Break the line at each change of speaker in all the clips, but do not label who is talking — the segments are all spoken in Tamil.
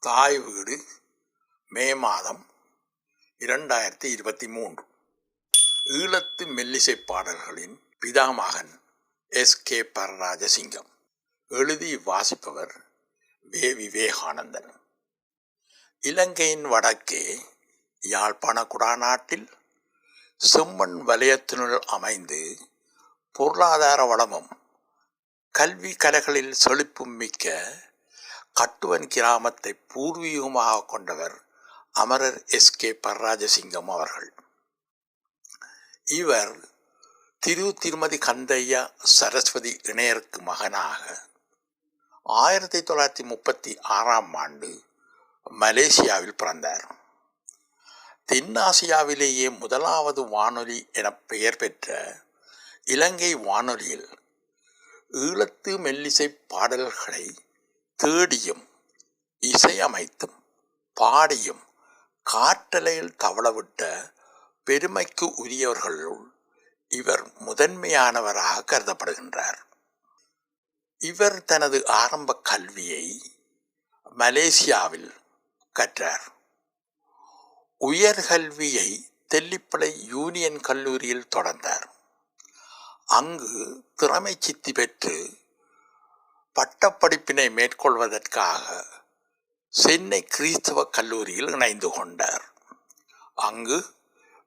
தாய் வீடு மே மாதம் இரண்டாயிரத்தி இருபத்தி மூன்று. ஈழத்து மெல்லிசை பாடல்களின் பிதாமகன் எஸ். கே. பரராஜசிங்கம். எழுதி வாசிப்பவர் வே. விவேகானந்தன். இலங்கையின் வடக்கே யாழ்ப்பாண குடாநாட்டில் செம்மண் வலயத்தினுள் அமைந்து பொருளாதார வளமும் கல்வி கலைகளில் செழிப்பும் மிக்க கட்டுவன் கிராமத்தை பூர்வீகமாக கொண்டவர் அமரர் எஸ். கே. பரராஜசிங்கம் அவர்கள். இவர் திரு திருமதி கந்தையா சரஸ்வதி இணையருக்கு மகனாக. ஆயிரத்தி தொள்ளாயிரத்தி முப்பத்தி ஆறாம் ஆண்டு மலேசியாவில் பிறந்தார். தென்னாசியாவிலேயே முதலாவது வானொலி என பெயர் பெற்ற இலங்கை வானொலியில் ஈழத்து மெல்லிசை பாடல்களை தேடியும் இசையமைத்தும் பாடியும் காற்றலையில் தவளவிட்ட பெருமைக்கு உரியவர்களுள் இவர் முதன்மையானவராக கருதப்படுகின்றார். இவர் தனது ஆரம்ப கல்வியை மலேசியாவில் கற்றார். உயர்கல்வியை தெல்லிப்பளை யூனியன் கல்லூரியில் தொடர்ந்தார். அங்கு திறமை சித்தி பெற்று பட்டப்படிப்பினை மேற்கொள்வதற்காக சென்னை கிறிஸ்தவ கல்லூரியில் இணைந்து கொண்டார். அங்கு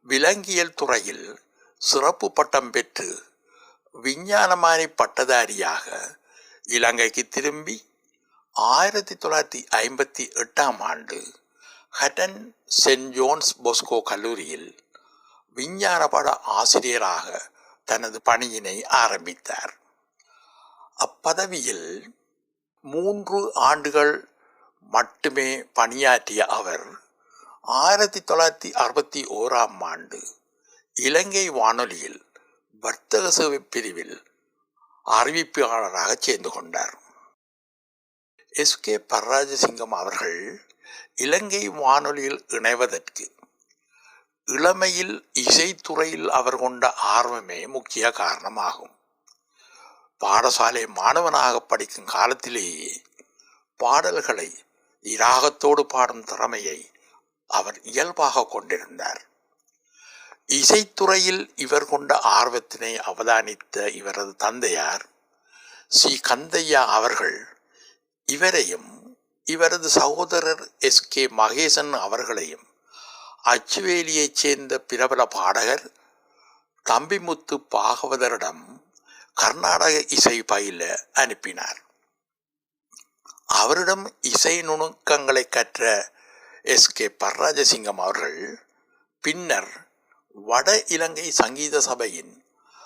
விலங்கியல் துறையில் சிறப்பு பட்டம் பெற்று விஞ்ஞானமானி பட்டதாரியாக இலங்கைக்கு திரும்பி ஆயிரத்தி தொள்ளாயிரத்தி ஐம்பத்தி எட்டாம் ஆண்டு ஹட்டன் சென்ட் ஜோன்ஸ் போஸ்கோ கல்லூரியில் விஞ்ஞான பட ஆசிரியராக தனது பணியினை ஆரம்பித்தார். அப்பதவியில் மூன்று ஆண்டுகள் மட்டுமே பணியாற்றிய அவர் ஆயிரத்தி தொள்ளாயிரத்தி அறுபத்தி ஓராம் ஆண்டு இலங்கை வானொலியில் வர்த்தக சேவை பிரிவில் அறிவிப்பாளராக சேர்ந்து கொண்டார். எஸ். கே. பரராஜசிங்கம் அவர்கள் இலங்கை வானொலியில் இணைவதற்கு இளமையில் இசைத்துறையில் அவர் கொண்ட ஆர்வமே முக்கிய காரணமாகும். பாடசாலை மாணவனாக படிக்கும் காலத்திலேயே பாடல்களை இராகத்தோடு பாடும் திறமையை அவர் இயல்பாக கொண்டிருந்தார். இசைத்துறையில் இவர் கொண்ட ஆர்வத்தினை அவதானித்த இவரது தந்தையார் சி. கந்தையா அவர்கள் இவரையும் இவரது சகோதரர் எஸ். கே. மகேசன் அவர்களையும் அச்சுவேலியைச் சேர்ந்த பிரபல பாடகர் தம்பிமுத்து பாகவதரிடம் கர்நாடக இசை பயில அனுப்பினார். அவரிடம் இசை நுணுக்கங்களை கற்ற எஸ். கே. பர்ராஜசிங்கம் அவர்கள் பின்னர் வட இலங்கை சங்கீத சபையின்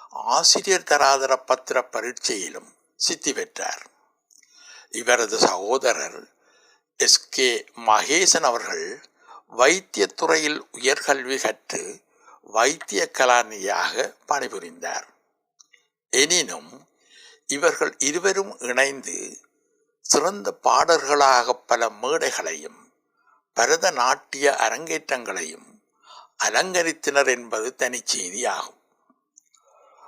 ஆசிரியர் தராதர பத்திர பரீட்சையிலும் சித்தி பெற்றார். இவரது சகோதரர் எஸ். கே. மகேசன் அவர்கள் வைத்தியத்துறையில் உயர்கல்வி கற்று வைத்திய கலாநிதியாக பணிபுரிந்தார். எனினும் இவர்கள் இருவரும் இணைந்து சிறந்த பாடல்களாக பல மேடைகளையும் பரதநாட்டிய அரங்கேற்றங்களையும் அலங்கரித்தனர் என்பது தனிச்செய்தியாகும்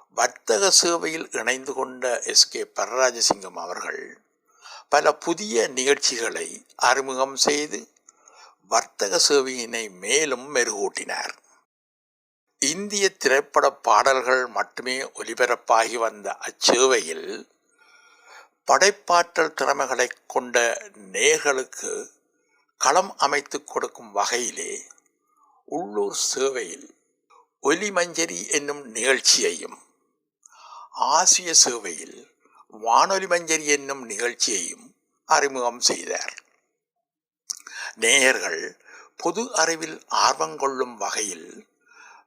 வர்த்தக சேவையில் இணைந்து கொண்ட எஸ். கே. பரராஜசிங்கம் அவர்கள் பல புதிய நிகழ்ச்சிகளை அறிமுகம் செய்து வர்த்தக சேவையினை மேலும் மெருகூட்டினார். இந்திய திரைப்பட பாடல்கள் மட்டுமே ஒலிபரப்பாகி வந்த அச்சேவையில் படைப்பாற்றல் திறமைகளை கொண்ட நேர்களுக்கு களம் அமைத்து கொடுக்கும் வகையிலே உள்ளூர் சேவையில் ஒலிமஞ்சரி என்னும் நிகழ்ச்சியையும் ஆசிய சேவையில் வானொலி மஞ்சரி என்னும் நிகழ்ச்சியையும் அறிமுகம் செய்தார். நேயர்கள் பொது அறிவில் ஆர்வம் கொள்ளும் வகையில்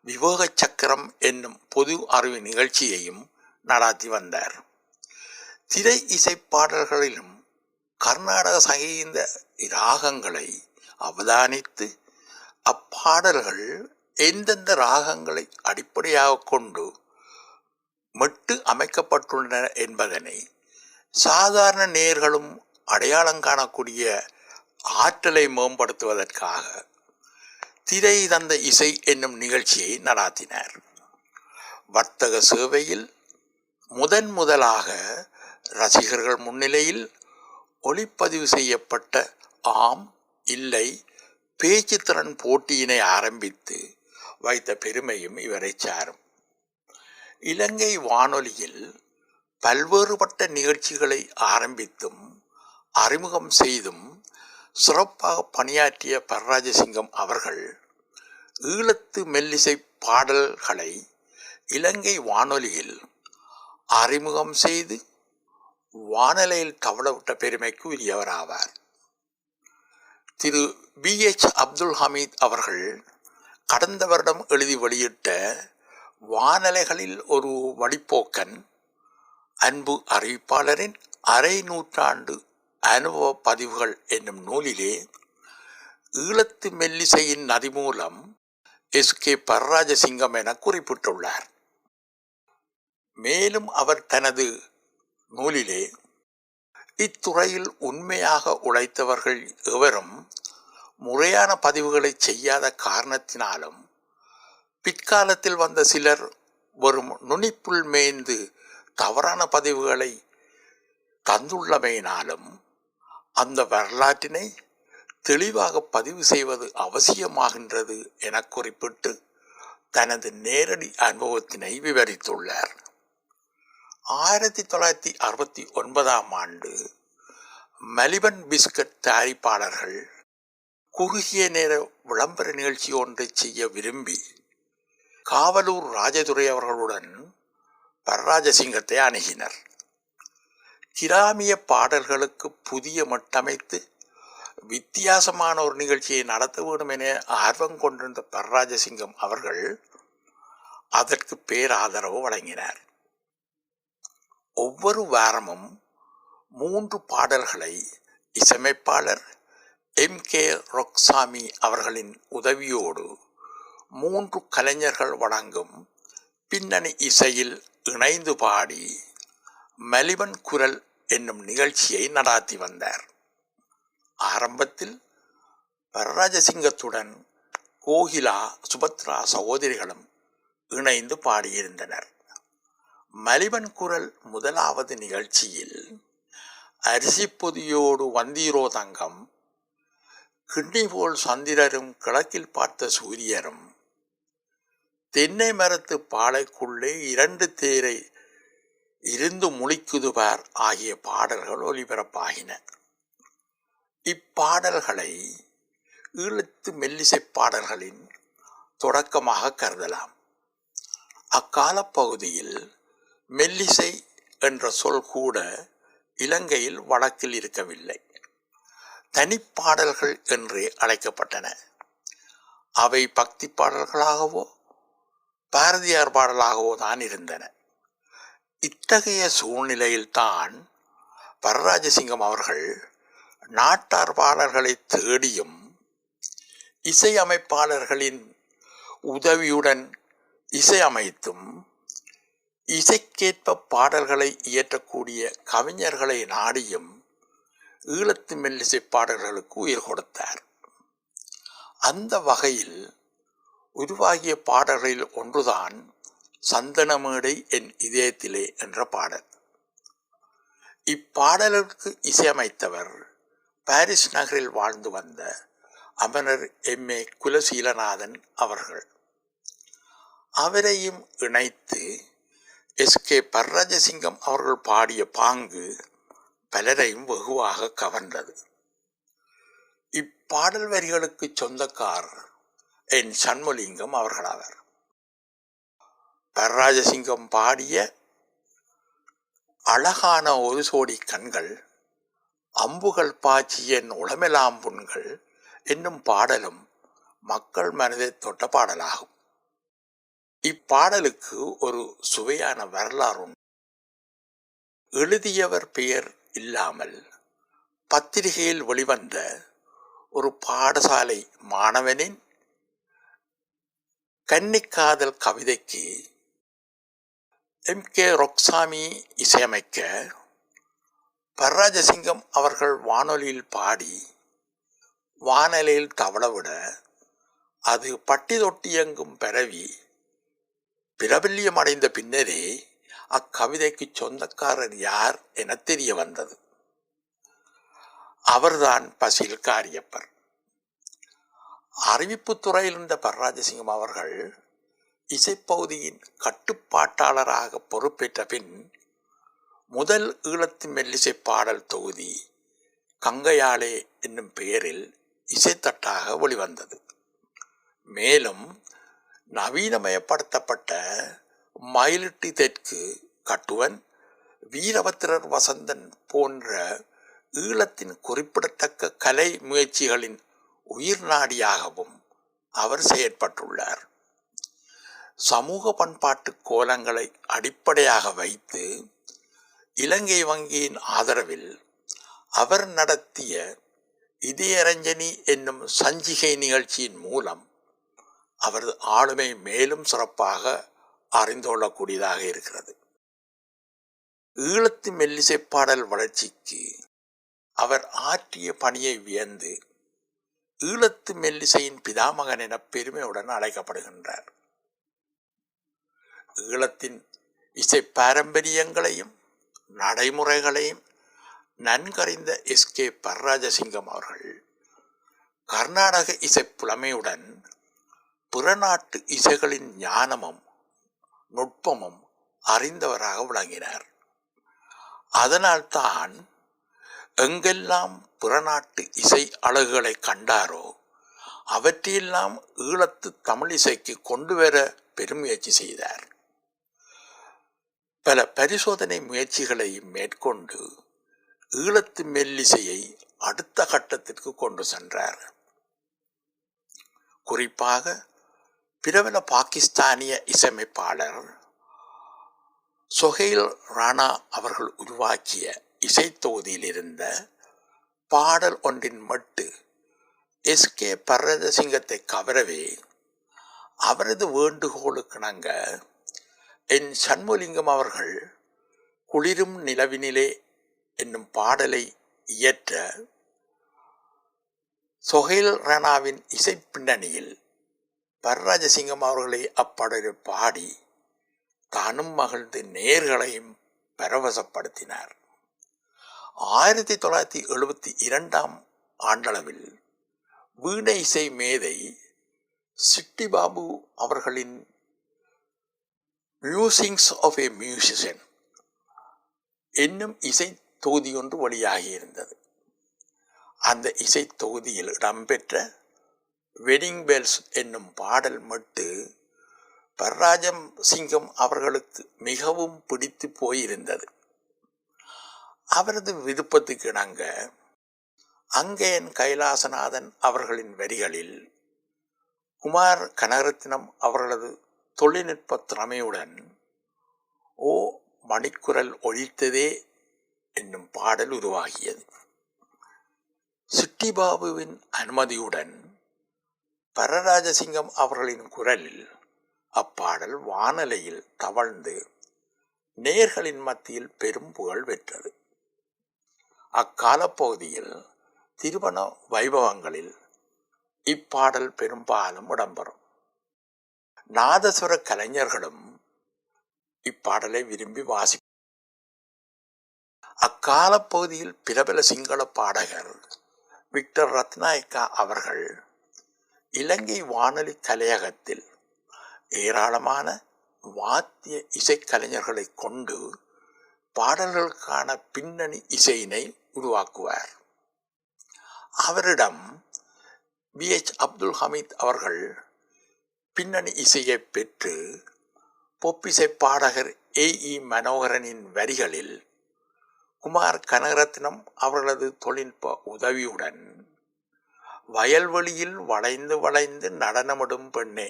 விவேக சக்கரம் என்னும் பொது அறிவு நிகழ்ச்சியையும் நடாத்தி வந்தார். திரை இசை பாடல்களிலும் கர்நாடக சங்கீத ராகங்களை அவதானித்து அப்பாடல்கள் எந்தெந்த ராகங்களை அடிப்படையாக கொண்டு மெட்டு அமைக்கப்பட்டுள்ளன என்பதனை சாதாரண நேர்களும் அடையாளம் காணக்கூடிய ஆற்றலை மேம்படுத்துவதற்காக திரை தந்த இசை என்னும் நிகழ்ச்சியை நடாத்தினார். வர்த்தக சேவையில் முதன் முதலாக ரசிகர்கள் முன்னிலையில் ஒளிப்பதிவு செய்யப்பட்ட ஆம் இல்லை பேச்சுத்திறன் போட்டியினை ஆரம்பித்து வைத்த பெருமையும் இவரை சாரும். இலங்கை வானொலியில் பல்வேறுபட்ட நிகழ்ச்சிகளை ஆரம்பித்தும் அறிமுகம் செய்தும் சிறப்பாக பணியாற்றிய பரராஜசிங்கம் அவர்கள் ஈழத்து மெல்லிசை பாடல்களை இலங்கை வானொலியில் அறிமுகம் செய்து வானலையில் தவளவிட்ட பெருமைக்கு உரியவராவார். திரு பி எச் அப்துல் ஹமீத் அவர்கள் கடந்த வருடம் எழுதி வெளியிட்ட வானலைகளில் ஒரு வழிப்போக்கன் அன்பு அறிவிப்பாளரின் அரை நூற்றாண்டு அனுபவ பதிவுகள் என்னும் நூலிலே ஈழத்து மெல்லிசையின் நதி மூலம் எஸ் கே பரராஜசிங்கம் என குறிப்பிட்டுள்ளார். மேலும் அவர் தனது நூலிலே இத்துறையில் உண்மையாக உழைத்தவர்கள் எவரும் முறையான பதிவுகளை செய்யாத காரணத்தினாலும் பிற்காலத்தில் வந்த சிலர் வரும் நுனிப்புள் மேய்ந்து தவறான பதிவுகளை தந்துள்ளமையினாலும் அந்த வரலாற்றினை தெளிவாக பதிவு செய்வது அவசியமாகின்றது என குறிப்பிட்டு தனது நேரடி அனுபவத்தினை விவரித்துள்ளார். ஆயிரத்தி தொள்ளாயிரத்தி அறுபத்தி ஒன்பதாம் ஆண்டு மலிபன் பிஸ்கட் தயாரிப்பாளர்கள் குறுகிய நேர விளம்பர நிகழ்ச்சி ஒன்றை செய்ய விரும்பி காவலூர் ராஜதுரை அவர்களுடன் பரராஜசிங்கத்தை அணுகினர். கிராமிய பாடல்களுக்கு புதிய மட்டமைத்து வித்தியாசமான ஒரு நிகழ்ச்சியை நடத்த வேண்டும் என ஆர்வம் கொண்டிருந்த பரராஜசிங்கம் அவர்கள் அதற்கு பேராதரவு வழங்கினார். ஒவ்வொரு வாரமும் மூன்று பாடல்களை இசையமைப்பாளர் எம் கே ரொக்சாமி அவர்களின் உதவியோடு மூன்று கலைஞர்கள் வழங்கும் பின்னணி இசையில் இணைந்து பாடி மலிவன் குரல் என்னும் நிகழ்ச்சியை நடாத்தி வந்தார். ஆரம்பத்தில் வரராஜசிங்கத்துடன் கோகிலா சுபத்ரா சகோதரிகளும் இணைந்து பாடியிருந்தனர். மலிவன் குரல் முதலாவது நிகழ்ச்சியில் அரிசி பொதியோடு வந்தீரோ தங்கம் கிண்ணி போல் சந்திரரும் கிழக்கில் பார்த்த சூரியரும் தென்னை மரத்து பாலைக்குள்ளே இரண்டு தேரை இருந்து முழிக்குதுபார் ஆகிய பாடல்கள் ஒலிபரப்பாகின. இப்பாடல்களை ஈழத்து மெல்லிசை பாடல்களின் தொடக்கமாக கருதலாம். அக்கால பகுதியில் மெல்லிசை என்ற சொல் கூட இலங்கையில் வடக்கில் இருக்கவில்லை. தனிப்பாடல்கள் என்றே அழைக்கப்பட்டன. அவை பக்தி பாடல்களாகவோ பாரதியார் பாடலாகவோ தான் இருந்தன. இத்தகைய சூழ்நிலையில்தான் வரராஜசிங்கம் அவர்கள் நாட்டார்பாளர்களை தேடியும் இசையமைப்பாளர்களின் உதவியுடன் இசையமைத்தும் இசைக்கேற்ப பாடல்களை இயற்றக்கூடிய கவிஞர்களை நாடியும் ஈழத்து மெல்லிசை பாடல்களுக்கு உயிர் கொடுத்தார். அந்த வகையில் உருவாகிய பாடல்களில் ஒன்றுதான் சந்தனமேடை என் இதயத்திலே என்ற பாடல். இப்பாடலுக்கு இசையமைத்தவர் பாரிஸ் நகரில் வாழ்ந்து வந்த அமரர் எம். ஏ. குலசீலநாதன் அவர்கள். அவரையும் இணைத்து எஸ். கே. பரராஜசிங்கம் அவர்கள் பாடிய பாங்கு பலரையும் வெகுவாக கவர்ந்தது. இப்பாடல் வரிகளுக்கு சொந்தக்காரர் என் சண்முலிங்கம் அவர்களாவர். நடராஜசிங்கம் பாடிய அழகான ஒரு சோடி கண்கள் அம்புகள் பாய்ச்சிய உளமெலாம் புண்கள் என்னும் பாடலும் மக்கள் மனதை தொட்ட பாடலாகும். இப்பாடலுக்கு ஒரு சுவையான வரலாறு எழுதியவர் பெயர் இல்லாமல் பத்திரிகையில் வெளிவந்த ஒரு பாடசாலை மாணவனின் கன்னிக்காதல் கவிதைக்கு எம் கே ரொக்சாமி இசையமைக்க பரராஜசிங்கம் அவர்கள் வானொலியில் பாடி வானொலியில் தவளவிட அது பட்டி தொட்டியங்கும் பரவி பிரபல்யம் அடைந்த பின்னரே அக்கவிதைக்கு சொந்தக்காரர் யார் என தெரிய வந்தது. அவர்தான் பசில் காரியப்பர் அறிவிப்பு துறையில் இருந்த பரராஜசிங்கம் அவர்கள் இசைப்பகுதியின் கட்டுப்பாட்டாளராக பொறுப்பேற்ற பின் முதல் ஈழத்து மெல்லிசை பாடல் தொகுதி கங்கையாளே என்னும் பெயரில் இசைத்தட்டாக வெளிவந்தது. மேலும் நவீனமயப்படுத்தப்பட்ட மயிலிட்டி தெற்கு கட்டுவன் வீரபத்திரர் வசந்தன் போன்ற ஈழத்தின் குறிப்பிடத்தக்க கலை முயற்சிகளின் உயிர் நாடியாகவும் அவர் செயற்பட்டுள்ளார். சமூக பண்பாட்டு கோலங்களை அடிப்படையாக வைத்து இலங்கை வங்கியின் ஆதரவில் அவர் நடத்திய இதயரஞ்சனி என்னும் சஞ்சிகை நிகழ்ச்சியின் மூலம் அவரது ஆளுமை மேலும் சிறப்பாக அறிந்து கொள்ளக்கூடியதாக இருக்கிறது. ஈழத்து மெல்லிசை பாடல் வளர்ச்சிக்கு அவர் ஆற்றிய பணியை வியந்து ஈழத்து மெல்லிசையின் பிதாமகன் என பெருமையுடன் அழைக்கப்படுகின்றார். ஈழத்தின் இசை பாரம்பரியங்களையும் நடைமுறைகளையும் நன்கறிந்த எஸ். கே. பரராஜசிங்கம் அவர்கள் கர்நாடக இசை புலமையுடன் பிறநாட்டு இசைகளின் ஞானமும் நுட்பமும் அறிந்தவராக விளங்கினார். அதனால்தான் எங்கெல்லாம் புறநாட்டு இசை அழகுகளை கண்டாரோ அவற்றையெல்லாம் ஈழத்து தமிழ் இசைக்கு கொண்டு வர பெருமுயற்சி செய்தார். பல பரிசோதனை முயற்சிகளை மேற்கொண்டு ஈழத்து மெல்லிசையை அடுத்த கட்டத்திற்கு கொண்டு சென்றார். குறிப்பாக பிரபல பாகிஸ்தானிய இசையமைப்பாளர் சொஹைல் ராணா அவர்கள் உருவாக்கிய இசைத்தொகுதியில் இருந்த பாடல் ஒன்றின் மட்டு எஸ் கே பரதசிங்கத்தை கவரவே அவரது வேண்டுகோளுக்கிணங்க என் சண்முலிங்கம் அவர்கள் குளிரும் நிலவினிலே என்னும் பாடலை இயற்ற சொஹைல் ராணாவின் இசை பின்னணியில் பரராஜசிங்கம் அவர்களை அப்பாடலை பாடி தானும் மகிழ்ந்து நேர்களையும் பரவசப்படுத்தினார். ஆயிரத்தி தொள்ளாயிரத்தி எழுபத்தி இரண்டாம் ஆண்டளவில் வீணை இசை மேதை சிட்டிபாபு அவர்களின் மியூசிங்ஸ் ஆஃப் ஏ மியூசிஷியன் என்னும் இசை தொகுதி ஒன்று வழியாகி இருந்தது அந்த இசை தொகுதியில் இடம்பெற்ற வெட்டிங் பெல்ஸ் என்னும் பாடல் மட்டு பர்ராஜம் சிங்கம் அவர்களுக்கு மிகவும் பிடித்து போயிருந்தது. அவரது விருப்பத்துக்கு இணங்க அங்கேயன் கைலாசநாதன் அவர்களின் வரிகளில் குமார் கனகரத்னம் அவர்களது தொழில்நுட்ப திறமையுடன் ஓ மணிக்குரல் ஒழித்ததே என்னும் பாடல் உருவாகியது. சிட்டிபாபுவின் அனுமதியுடன் பரராஜசிங்கம் அவர்களின் குரலில் அப்பாடல் வானலையில் தவழ்ந்து நேர்களின் மத்தியில் பெரும் புகழ் பெற்றது. அக்காலப்பகுதியில் திருமண வைபவங்களில் இப்பாடல் பெரும்பாலும் இடம்பெறும். நாதசுர கலைஞர்களும் இப்பாடலை விரும்பி வாசி அக்காலப்பகுதியில் பிரபல சிங்கள பாடகர் விக்டர் ரத்னாயக்கா அவர்கள் இலங்கை வானொலி கலையகத்தில் ஏராளமான வாத்திய இசைக்கலைஞர்களை கொண்டு பாடல்களுக்கான பின்னணி இசையினை உருவாக்குவார். அவரிடம் பி எச் அப்துல் ஹமீத் அவர்கள் பின்னணி இசையை பெற்று பொப்பிசை பாடகர் ஏ. இ. மனோகரனின் வரிகளில் குமார் கனகரத்னம் அவர்களது தொழில்நுட்ப உதவியுடன் வயல்வெளியில் வளைந்து வளைந்து நடனமிடும் பெண்ணே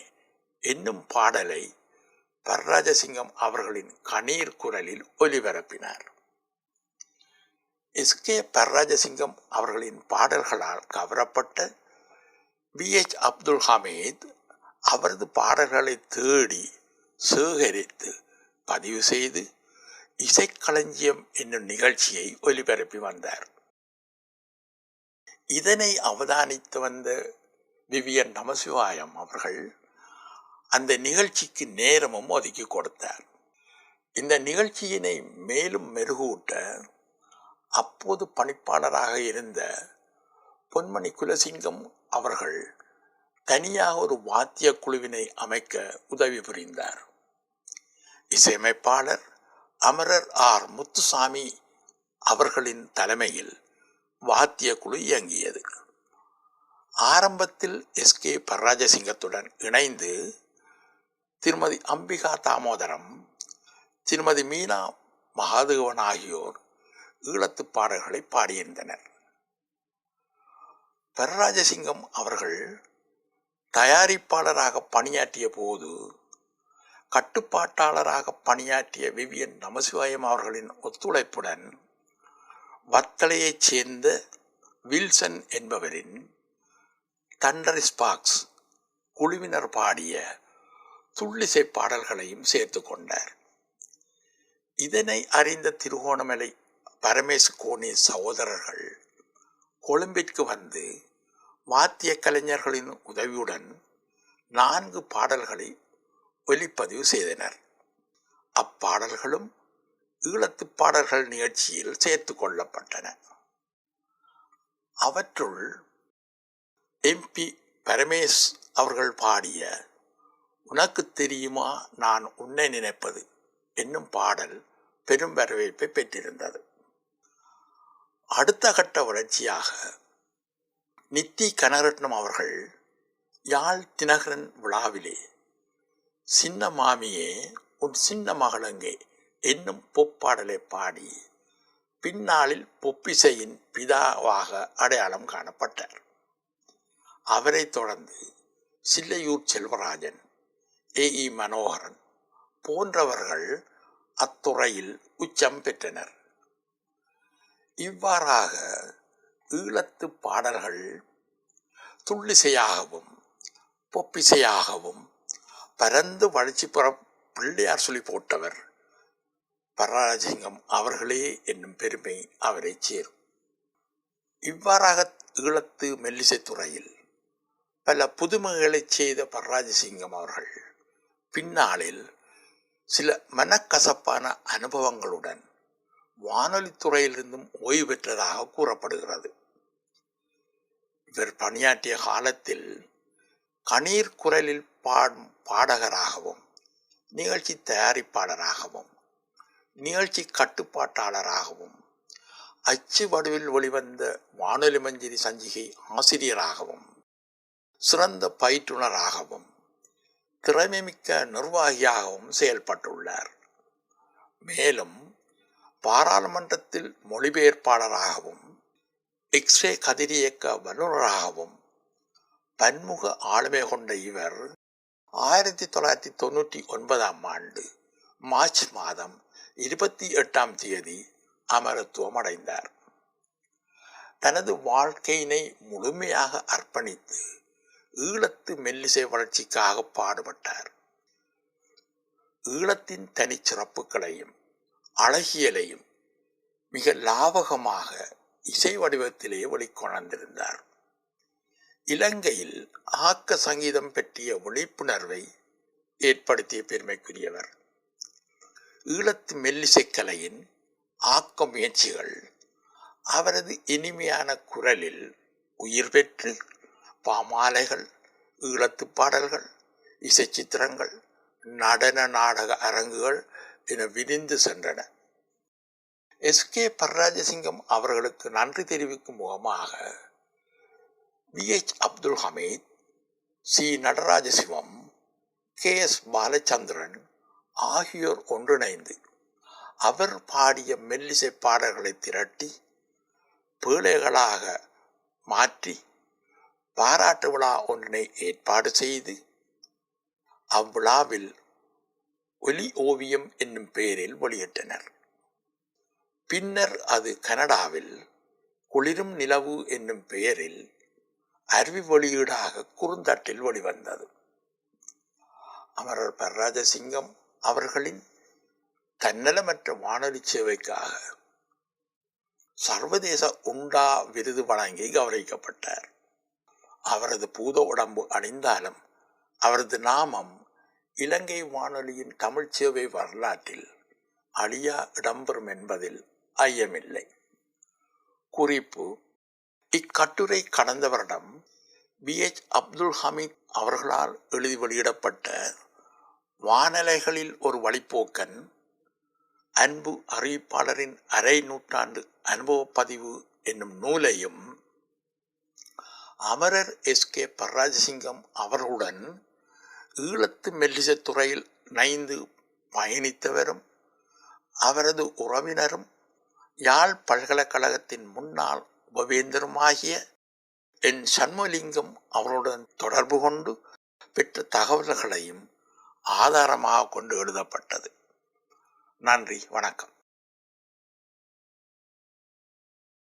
என்னும் பாடலை பர்ராஜசிங்கம் அவர்களின் கணீர் குரலில் ஒலிபரப்பினார். எஸ். கே. பர்ராஜசிங்கம் அவர்களின் பாடல்களால் கவரப்பட்ட பி எச். அப்துல் ஹமீத் அவரது பாடல்களை தேடி சேகரித்து பதிவு செய்து இசைக்களஞ்சியம் என்னும் நிகழ்ச்சியை ஒலிபரப்பி வந்தார். இதனை அவதானித்து வந்த விவியன் நமசிவாயம் அவர்கள் அந்த நிகழ்ச்சிக்கு நேரமும் ஒதுக்கி கொடுத்தார். இந்த நிகழ்ச்சியினை மேலும் மெருகூட்ட அப்போது பணிப்பாளராக இருந்த பொன்மணி குலசிங்கம் அவர்கள் தனியாக ஒரு வாத்திய குழுவினை அமைக்க உதவி புரிந்தார். இசையமைப்பாளர் அமரர் ஆர். முத்துசாமி அவர்களின் தலைமையில் வாத்திய குழு இயங்கியது. ஆரம்பத்தில் எஸ். கே. பரராஜசிங்கத்துடன் இணைந்து திருமதி அம்பிகா தாமோதரம் திருமதி மீனா மகாதேவன் ஆகியோர் ஈழத்து பாடல்களை பாடியிருந்தனர். பரராஜசிங்கம் அவர்கள் தயாரிப்பாளராக பணியாற்றிய போது கட்டுப்பாட்டாளராக பணியாற்றிய விவியன் நமசிவாயம் அவர்களின் ஒத்துழைப்புடன் வத்தலையைச் சேர்ந்த வில்சன் என்பவரின் தண்டர் ஸ்பாக்ஸ் குழுவினர் பாடிய துள்ளிசை பாடல்களையும் சேர்த்து கொண்டார். இதனை அறிந்த திருகோணமலை பரமேஸ் கோணி சகோதரர்கள் கொழும்பிற்கு வந்து வாத்திய கலைஞர்களின் உதவியுடன் நான்கு பாடல்களை ஒலிப்பதிவு செய்தனர். அப்பாடல்களும் ஈழத்து பாடல்கள் நிகழ்ச்சியில் சேர்த்து கொள்ளப்பட்டன. அவற்றுள் எம்பி பரமேஷ் அவர்கள் பாடிய உனக்கு தெரியுமா? நான் உன்னை நினைப்பது என்னும் பாடல் பெரும் வரவேற்பை பெற்றிருந்தது. அடுத்த கட்ட வளர்ச்சியாக நித்தி கனரட்னம் அவர்கள் யாழ் தினகரன் விழாவிலே சின்ன மாமியே உன் சின்ன மகளங்கே என்னும் பொப்பாடலை பாடி பின்னாளில் பொப்பிசையின் பிதாவாக அடையாளம் காணப்பட்டார். அவரைத் தொடர்ந்து சில்லையூர் செல்வராஜன் ஏ. இ. மனோகரன் போன்றவர்கள் அத்துறையில் உச்சம் பெற்றனர். இவ்வாறாக ஈழத்து பாடல்கள் துள்ளிசையாகவும் பொப்பிசையாகவும் பரந்து வளர்ச்சி பெற பிள்ளையார் சொல்லி போட்டவர் பரராஜசிங்கம் அவர்களே என்னும் பெருமை அவரை சேரும். இவ்வாறாக ஈழத்து மெல்லிசைத்துறையில் பல புதுமைகளைச் செய்த பரராஜசிங்கம் அவர்கள் பின்னாளில் சில மனக்கசப்பான அனுபவங்களுடன் வானொலி துறையிலிருந்தும் ஓய்வு பெற்றதாக கூறப்படுகிறது. இவர் பணியாற்றிய காலத்தில் கணீர் குரலில் பாடும் பாடகராகவும் நிகழ்ச்சி தயாரிப்பாளராகவும் நிகழ்ச்சி கட்டுப்பாட்டாளராகவும் அச்சு வடிவில் ஒளிவந்த வானொலி மஞ்சிரி சஞ்சிகை ஆசிரியராகவும் சிறந்த பயிற்றுனராகவும் திறமைமிக்க நிர்வாகியாகவும் செயல்பட்டுள்ளார். மேலும் பாராளுமன்றத்தில் மொழிபெயர்ப்பாளராகவும் எக்ஸ்ரே கதிரியக்க வல்லுநராகவும் பன்முக ஆளுமை கொண்ட இவர் ஆயிரத்தி தொள்ளாயிரத்தி தொண்ணூற்றி ஒன்பதாம் ஆண்டு மார்ச் மாதம் இருபத்தி எட்டாம் தேதி அமரத்துவம் அடைந்தார் தனது வாழ்க்கையினை முழுமையாக அர்ப்பணித்து ஈழத்து மெல்லிசை வளர்ச்சிக்காக பாடுபட்டார். ஈழத்தின் தனிச்சிறப்புகளையும் அழகியலையும் மிக லாவகமாக இசை வடிவத்திலே ஒளிக்கொணர்ந்திருந்தார் இலங்கையில் ஆக்க சங்கீதம் பற்றிய விழிப்புணர்வை ஏற்படுத்திய பெருமைக்குரியவர். ஈழத்து மெல்லிசைக்கலையின் ஆக்க முயற்சிகள் அவரது இனிமையான குரலில் உயிர் பெற்று பாமாலைகள் ஈழத்து பாடல்கள் இசை சித்திரங்கள் நடன நாடக அரங்குகள் என விரிந்து சென்றன. எஸ் கே பர்ராஜசிங்கம் அவர்களுக்கு நன்றி தெரிவிக்கும் முகமாக V H Abdul Hameed C Natarajasivam K S Balachandran ஆகியோர் ஒன்றிணைந்து அவர் பாடிய மெல்லிசை பாடல்களை திரட்டி பேழைகளாக மாற்றி பாராட்டு விழா ஒன்றினை ஏற்பாடு செய்து அவ்விழாவில் ஒலி ஓவியம் என்னும் பெயரில் வெளியிட்டனர். பின்னர் அது கனடாவில் குளிரும் நிலவு என்னும் பெயரில் அருவி வெளியீடாக குறுந்தட்டில் வெளிவந்தது. அமரர் பரராஜசிங்கம் அவர்களின் தன்னலமற்ற வானொலி சேவைக்காக சர்வதேச உண்டா விருது வழங்கி கௌரவிக்கப்பட்டார். அவரது பூத உடம்பு அணிந்தாலும் அவரது நாமம் இலங்கை வானொலியின் தமிழ் சேவை வரலாற்றில் அழியா இடம்பெறும் என்பதில் ஐயமில்லை. குறிப்பு இக்கட்டுரை கடந்த வருடம் பி. எச். அப்துல் ஹமீத் அவர்களால் எழுதி வெளியிடப்பட்ட வானலைகளில் ஒரு வழிப்போக்கன் அன்பு அறிவிப்பாளரின் அரை நூற்றாண்டு அனுபவ பதிவு என்னும் நூலையும் அமரர் எஸ். கே. பரராஜசிங்கம் அவர்களுடன் ஈழத்து மெல்லிசத் துறையில் நைந்து பயணித்தவரும் அவரது உறவினரும் யாழ் பல்கலைக்கழகத்தின் முன்னாள் உபவேந்தருமாகிய என் சண்முலிங்கம் அவருடன் தொடர்பு கொண்டு பெற்ற தகவல்களையும் ஆதாரமாக கொண்டு எழுதப்பட்டது. நன்றி வணக்கம்.